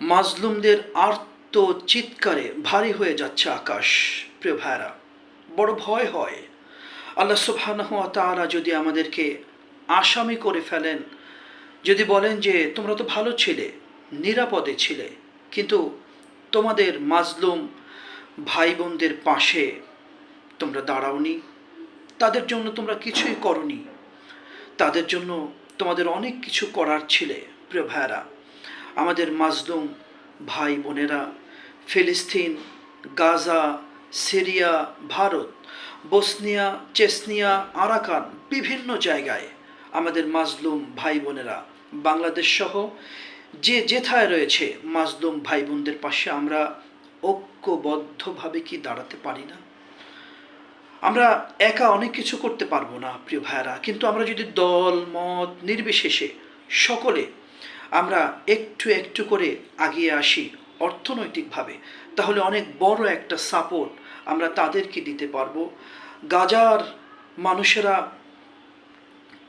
মাজলুমদের আর্ত চিৎকারে ভারী হয়ে যাচ্ছে আকাশ। প্রিয় ভাইরা বড় ভয় হয়। আল্লাহ সুবহানাহু তাআলা যদি আমাদেরকে আসামি করে ফেলেন, যদি বলেন যে তোমরা তো ভালো ছিলে, নিরাপদে ছিলে, কিন্তু তোমাদের মাজলুম ভাই বোনদের পাশে তোমরা দাঁড়াওনি, তাদের জন্য তোমরা কিছুই করনি, তাদের জন্য তোমাদের অনেক কিছু করার ছিলে। প্রিয় ভাইয়েরা আমাদের মাজলুম ভাই বোনেরা, ফিলিস্তিন, Gaza, Syria, Bharat, Bosnia, Chechnya, Arakan বিভিন্ন জায়গায় আমাদের মাজলুম ভাই বোনেরা, বাংলাদেশ সহ যে যেথায় রয়েছে মাজলুম ভাই বোনদের পাশে আমরা ঐক্যবদ্ধভাবে কি দাঁড়াতে পারি না? আমরা একা অনেক কিছু করতে পারব না, প্রিয় ভাইয়েরা, কিন্তু আমরা যদি দল, মত, নির্বিশেষে সকলে আমরা একটু একটু করে আগিয়ে আসি অর্থনৈতিকভাবে। তাহলে অনেক বড় একটা সাপোর্ট আমরা তাদেরকে দিতে পারব। গাজার মানুষেরা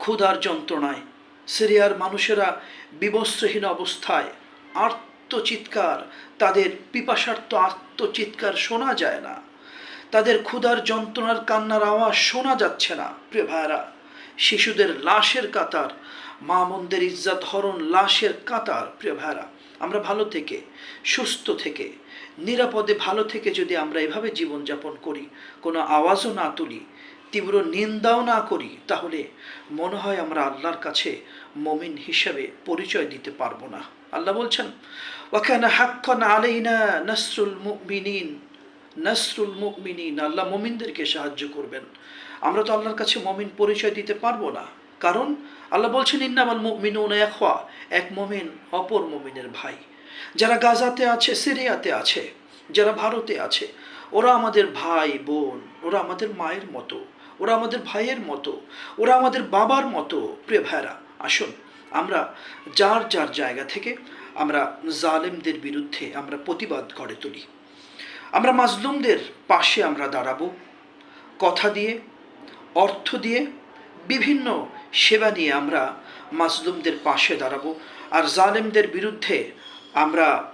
ক্ষুধার যন্ত্রণায়, সিরিয়ার মানুষেরা বিবস্ত্রহীন অবস্থায়, আত্মচিৎকার, তাদের পিপাসার্থ আত্মচিৎকার শোনা যায় না। তাদের ক্ষুধার যন্ত্রণার কান্নার আওয়াজ শোনা যাচ্ছে না, প্রিয় ভাইরা শিশুদের লাশের কাতার মা মন্দের ইজ্জাত হরণ লাশের কাতার, প্রিয় ভাইরা আমরা ভালো থেকে, সুস্থ থেকে, নিরাপদে ভালো থেকে যদি আমরা এভাবে জীবনযাপন করি, কোনো আওয়াজও না তুলি, তীব্র নিন্দাও না করি, তাহলে মনে হয় আমরা আল্লাহর কাছে মমিন হিসাবে পরিচয় দিতে পারব না। আল্লাহ বলছেন ওখানে হাক্কান আলাইনা নাসরুল মুমিনিন। নাসরুল মুমিনিন, আল্লাহ মমিনদেরকে সাহায্য করবেন। আমরা তো আল্লাহর কাছে মমিন পরিচয় দিতে পারব না। কারণ আল্লাহ বলছেন, ইন্নামাল মুমিনুন এখওয়া এক মমিন অপর মমিনের ভাই। যারা গাজাতে আছে, সিরিয়াতে আছে, যারা ভারতে আছে, ওরা আমাদের ভাই, বোন, ওরা আমাদের মায়ের মতো, ওরা আমাদের ভাইয়ের মতো, ওরা আমাদের বাবার মতো। প্রিয় ভাইরা আসুন, আমরা যার যার জায়গা থেকে আমরা জালেমদের বিরুদ্ধে আমরা প্রতিবাদ গড়ে তুলি। আমরা মাজলুমদের পাশে আমরা দাঁড়াবো। কথা দিয়ে, অর্থ দিয়ে, বিভিন্ন সেবা নিয়ে আমরা মাজলুমদের পাশে দাঁড়াবো। আর জালেমদের বিরুদ্ধে আমরা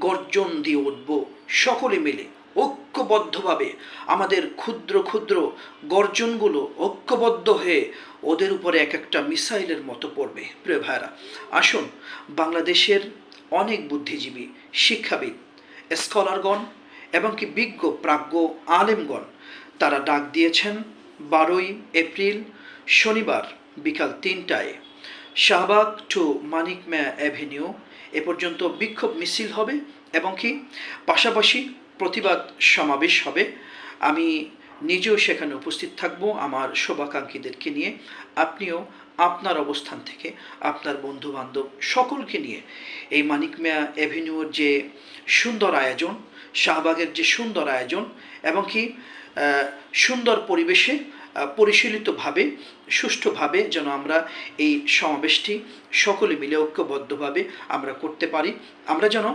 গর্জন দিয়ে উঠব। সকলে মিলে ঐক্যবদ্ধভাবে আমাদের ক্ষুদ্র ক্ষুদ্র গর্জনগুলো ঐক্যবদ্ধ হয়ে ওদের উপরে এক একটা মিসাইলের মতো পড়বে। প্রিয় ভাইরা আসুন, বাংলাদেশের অনেক বুদ্ধিজীবী, শিক্ষাবিদ স্কলারগণ এবং কি বিজ্ঞ প্রাজ্ঞ আলেমগণ, তারা ডাক দিয়েছেন বারোই এপ্রিল শনিবার বিকাল তিনটায়। শাহবাগ টু মানিক ম্যা অ্যাভিনিউ এ পর্যন্ত বিক্ষোভ মিছিল হবে এবং কি পাশাপাশি প্রতিবাদ সমাবেশ হবে। আমি নিজেও সেখানে উপস্থিত থাকব আমার শোভাকাঙ্ক্ষীদেরকে নিয়ে। আপনিও আপনার অবস্থান থেকে আপনার বন্ধু বান্ধব সকলকে নিয়ে এই মানিক মিয়া অ্যাভিনিউর যে সুন্দর আয়োজন, শাহবাগের যে সুন্দর আয়োজন এবং কি সুন্দর পরিবেশে পরিশীলিতভাবে, সুষ্ঠুভাবে যেন আমরা এই সমাবেশটি সকলে মিলে ঐক্যবদ্ধভাবে আমরা করতে পারি। আমরা যেন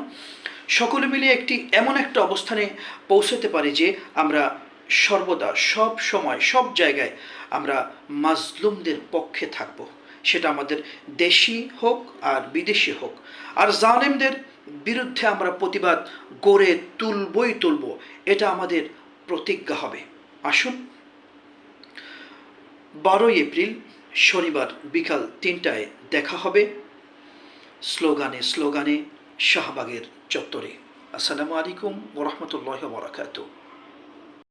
সকলে মিলে একটি এমন একটা অবস্থানে পৌঁছতে পারি যে আমরা সর্বদা সব সময়, সব জায়গায় আমরা মাজলুমদের পক্ষে থাকব। সেটা আমাদের দেশি হোক আর বিদেশি হোক। আর জালেমদের বিরুদ্ধে আমরা প্রতিবাদ গড়ে তুলবই তুলব, এটা আমাদের প্রতিজ্ঞা হবে। আসুন, বারোই এপ্রিল শনিবার বিকাল তিনটায় দেখা হবে। স্লোগানে স্লোগানে শাহবাগের চত্বরে। আসসালামু আলাইকুম ওরহমতুল্লাহ বরাকাতু